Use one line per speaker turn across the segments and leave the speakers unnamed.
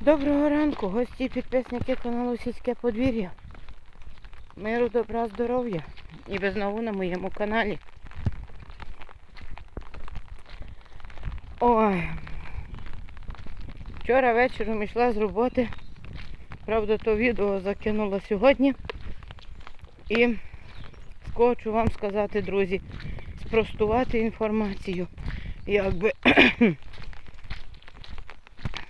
Доброго ранку, гості і підписники каналу Сільське подвір'я. Миру, добра, здоров'я. І ви знову на моєму каналі. Ой. Вчора вечором йшла з роботи. Правда, то відео закинула сьогодні. І хочу вам сказати, друзі, спростувати інформацію. Якби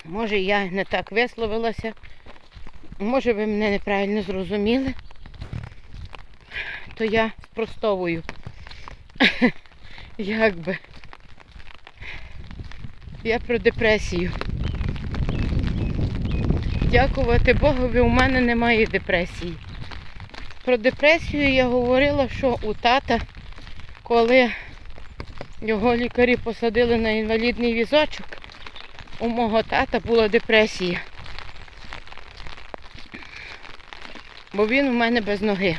Може я не так висловилася. Може ви мене неправильно зрозуміли. То я спростовую. Якби. Я про депресію. Дякувати Богові, у мене немає депресії. Про депресію я говорила, що у тата, коли його лікарі посадили на інвалідний візочок, у мого тата була депресія. Бо він у мене без ноги.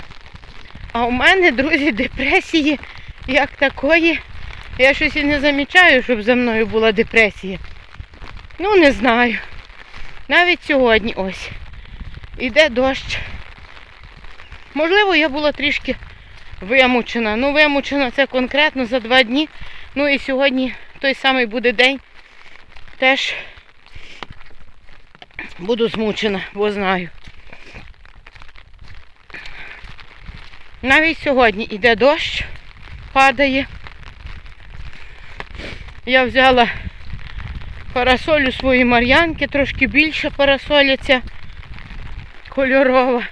А у мене, друзі, депресії як такої. Я щось і не замічаю, щоб за мною була депресія. Ну, не знаю. Навіть сьогодні ось. Іде дощ. Можливо, я була трішки вимучена. Ну, вимучена це конкретно за два дні. Ну і сьогодні той самий буде день теж буду змучена, бо знаю. Навіть сьогодні йде дощ, падає. Я взяла парасолю свої мар'янки, трошки більше парасоляця кольорова.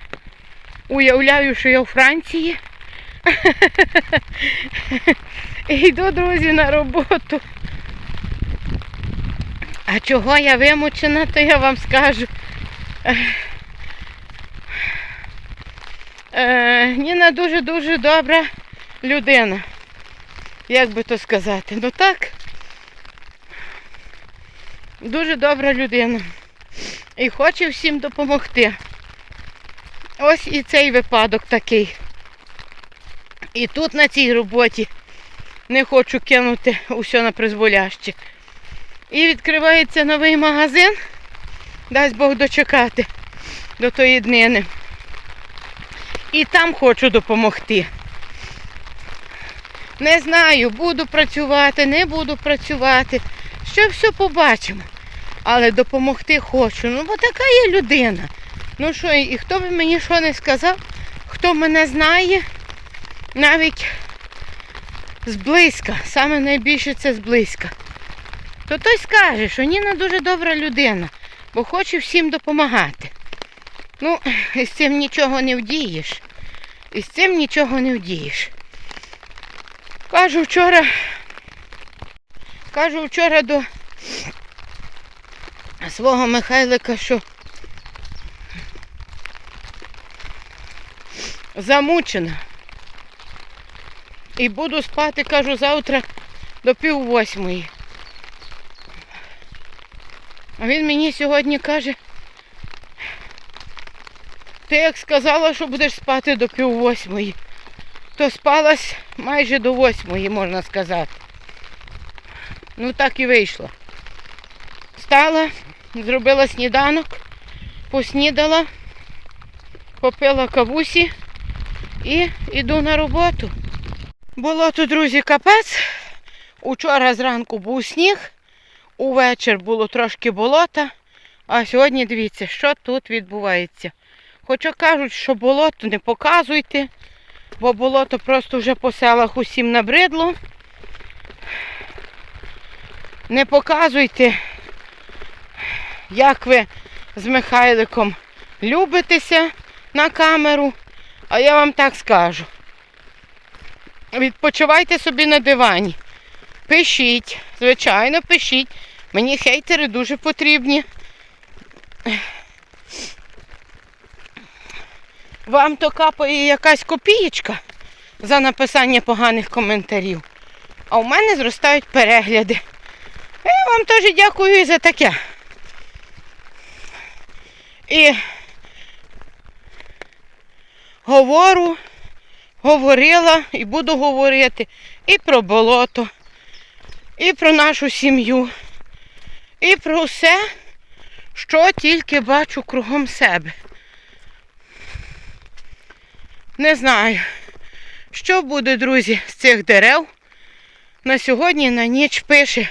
Уявляю, що я у Франції. Йду, друзі, на роботу. А чого я вимучена, то я вам скажу. Е, Ніна дуже-дуже добра людина. Як би то сказати? Ну так. Дуже добра людина. І хоче всім допомогти. Ось і цей випадок такий. І тут на цій роботі не хочу кинути усе на призволяще. І відкривається новий магазин. Дасть Бог дочекати до тої днини. І там хочу допомогти. Не знаю, буду працювати, не буду працювати. Ще все побачимо. Але допомогти хочу. Ну, бо така є людина. Ну що, і хто би мені що не сказав, хто мене знає, навіть зблизька. Саме найбільше це зблизька то той скаже, що Ніна дуже добра людина, бо хоче всім допомагати. Ну, із цим нічого не вдієш. Із цим нічого не вдієш. Кажу вчора, кажу вчора до свого Михайлика, що замучена. І буду спати, кажу, завтра до пів восьмої. А він мені сьогодні каже, ти як сказала, що будеш спати до пів восьмої, то спалась майже до восьмої, можна сказати. Ну так і вийшло. Встала, зробила сніданок, поснідала, попила кавусі і йду на роботу. Було тут, друзі, капець. Учора зранку був сніг. Увечір було трошки болота, а сьогодні дивіться, що тут відбувається. Хоча кажуть, що болото не показуйте, бо болото просто вже по селах усім набридло. Не показуйте, як ви з Михайликом любитеся на камеру, а я вам так скажу. Відпочивайте собі на дивані. Пишіть, звичайно, пишіть. Мені хейтери дуже потрібні. Вам то капає якась копієчка за написання поганих коментарів. А у мене зростають перегляди. Я вам теж дякую і за таке. І говорю, говорила і буду говорити і про болото, і про нашу сім'ю, і про все, що тільки бачу кругом себе. Не знаю, що буде, друзі, з цих дерев. На сьогодні на ніч пише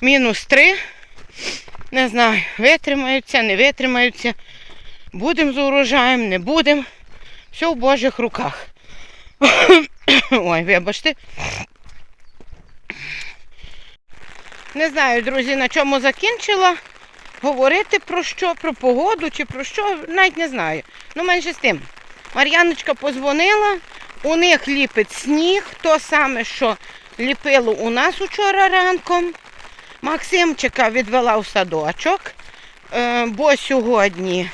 мінус 3. Не знаю, витримаються, не витримаються. Будемо з урожаєм, не будемо. Все в Божих руках. Ой, вибачте. Не знаю, друзі, на чому закінчила. Говорити про що, про погоду чи про що, навіть не знаю. Ну, менше з тим. Мар'яночка позвонила, у них ліпить сніг, то саме, що ліпило у нас учора ранком. Максимчика відвела в садочок, е, бо сьогодні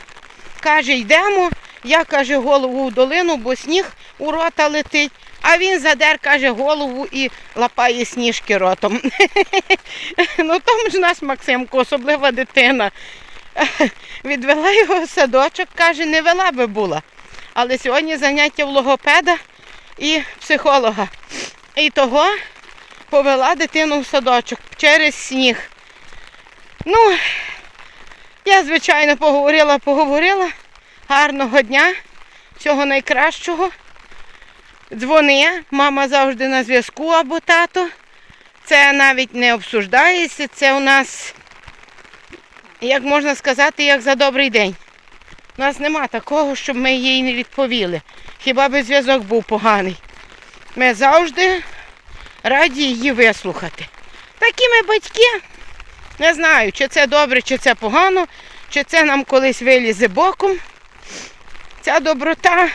каже, йдемо. Я каже, голову в долину, бо сніг у рота летить. А він задер, каже, голову і лапає сніжки ротом. ну тому ж наш Максимко, особлива дитина. Відвела його в садочок, каже, не вела би була. Але сьогодні заняття в логопеда і психолога. І того повела дитину в садочок через сніг. Ну, я, звичайно, поговорила, поговорила. Гарного дня, всього найкращого. Дзвони, мама завжди на зв'язку або тато. Це навіть не обсуждається, це у нас, як можна сказати, як за добрий день. У нас нема такого, щоб ми їй не відповіли. Хіба би зв'язок був поганий. Ми завжди раді її вислухати. Такі ми батьки. Не знаю, чи це добре, чи це погано, чи це нам колись вилізе боком. Ця доброта,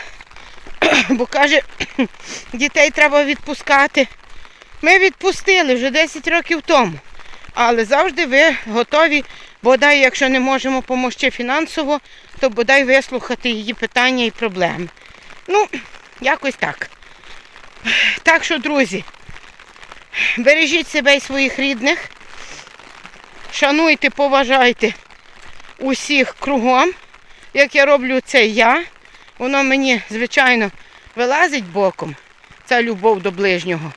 бо каже, дітей треба відпускати. Ми відпустили вже 10 років тому. Але завжди ви готові, бодай, якщо не можемо допомогти фінансово, то бодай вислухати її питання і проблеми. Ну, якось так. Так що, друзі, бережіть себе і своїх рідних, шануйте, поважайте усіх кругом, як я роблю це я. Воно мені, звичайно, вилазить боком, ця любов до ближнього.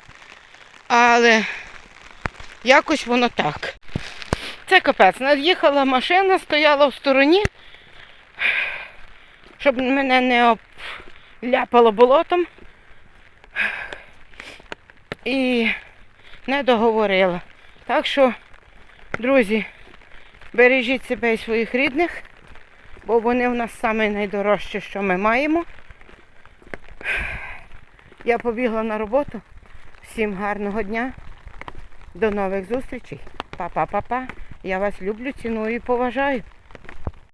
Але якось воно так. Це капець. Над'їхала машина, стояла в стороні, щоб мене не обляпало болотом. І не договорила. Так що, друзі, бережіть себе і своїх рідних, бо вони в нас саме найдорожче, що ми маємо. Я побігла на роботу. Всім гарного дня. До нових зустрічей. Па-па-па-па. Я вас люблю, ціную і поважаю.